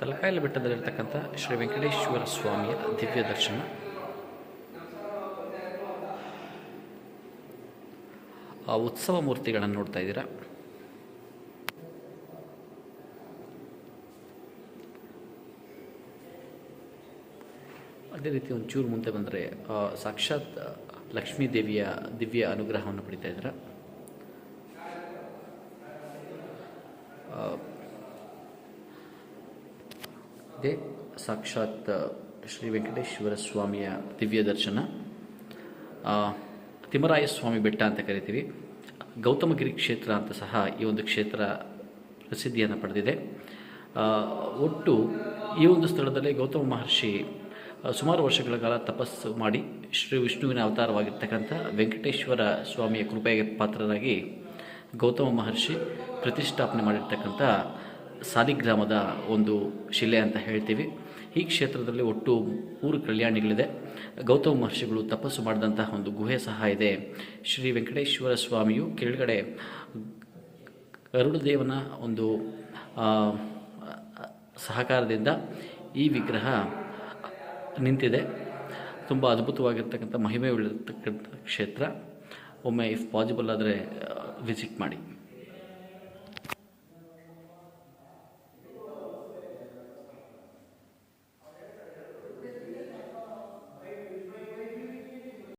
ತಲಕಾಯಲ ಬೆಟ್ಟದಲ್ಲಿರ್ತಕ್ಕಂಥ ಶ್ರೀ ವೆಂಕಟೇಶ್ವರ ಸ್ವಾಮಿಯ ದಿವ್ಯ ದರ್ಶನ. ಆ ಉತ್ಸವ ಮೂರ್ತಿಗಳನ್ನು ನೋಡ್ತಾ ಇದ್ದೀರಾ? ಅದೇ ರೀತಿ ಒಂಚೂರು ಮುಂದೆ ಬಂದರೆ ಸಾಕ್ಷಾತ್ ಲಕ್ಷ್ಮೀ ದೇವಿಯ ದಿವ್ಯ ಅನುಗ್ರಹವನ್ನು ಪಡಿತಾ ಇದ್ದೀರಾ? ಇದೇ ಸಾಕ್ಷಾತ್ ಶ್ರೀ ವೆಂಕಟೇಶ್ವರ ಸ್ವಾಮಿಯ ದಿವ್ಯ ದರ್ಶನ. ತಿಮ್ಮರಾಯ ಸ್ವಾಮಿ ಬೆಟ್ಟ ಅಂತ ಕರಿತೀವಿ. ಗೌತಮಗಿರಿ ಕ್ಷೇತ್ರ ಅಂತ ಸಹ ಈ ಒಂದು ಕ್ಷೇತ್ರ ಪ್ರಸಿದ್ಧಿಯನ್ನು ಪಡೆದಿದೆ. ಒಟ್ಟು ಈ ಒಂದು ಸ್ಥಳದಲ್ಲಿ ಗೌತಮ ಮಹರ್ಷಿ ಸುಮಾರು ವರ್ಷಗಳ ಕಾಲ ತಪಸ್ಸು ಮಾಡಿ ಶ್ರೀ ವಿಷ್ಣುವಿನ ಅವತಾರವಾಗಿರ್ತಕ್ಕಂಥ ವೆಂಕಟೇಶ್ವರ ಸ್ವಾಮಿಯ ಕೃಪೆಗೆ ಪಾತ್ರರಾಗಿ ಗೌತಮ ಮಹರ್ಷಿ ಪ್ರತಿಷ್ಠಾಪನೆ ಮಾಡಿರ್ತಕ್ಕಂಥ ಸಾಲಿಗ್ರಾಮದ ಒಂದು ಶಿಲೆ ಅಂತ ಹೇಳ್ತೀವಿ. ಈ ಕ್ಷೇತ್ರದಲ್ಲಿ ಒಟ್ಟು ಮೂರು ಕಲ್ಯಾಣಿಗಳಿದೆ. ಗೌತಮ ಮಹರ್ಷಿಗಳು ತಪಸ್ಸು ಮಾಡಿದಂತಹ ಒಂದು ಗುಹೆ ಸಹ ಇದೆ. ಶ್ರೀ ವೆಂಕಟೇಶ್ವರ ಸ್ವಾಮಿಯು ಕೆಳಗಡೆ ಗರುಡದೇವನ ಒಂದು ಸಹಕಾರದಿಂದ ಈ ವಿಗ್ರಹ ನಿಂತಿದೆ. ತುಂಬ ಅದ್ಭುತವಾಗಿರ್ತಕ್ಕಂಥ ಮಹಿಮೆ ಉಳಿರ್ತಕ್ಕಂಥ ಕ್ಷೇತ್ರ. ಒಮ್ಮೆ ಇಫ್ ಪಾಸಿಬಲ್ ಆದರೆ ವಿಸಿಟ್ ಮಾಡಿ.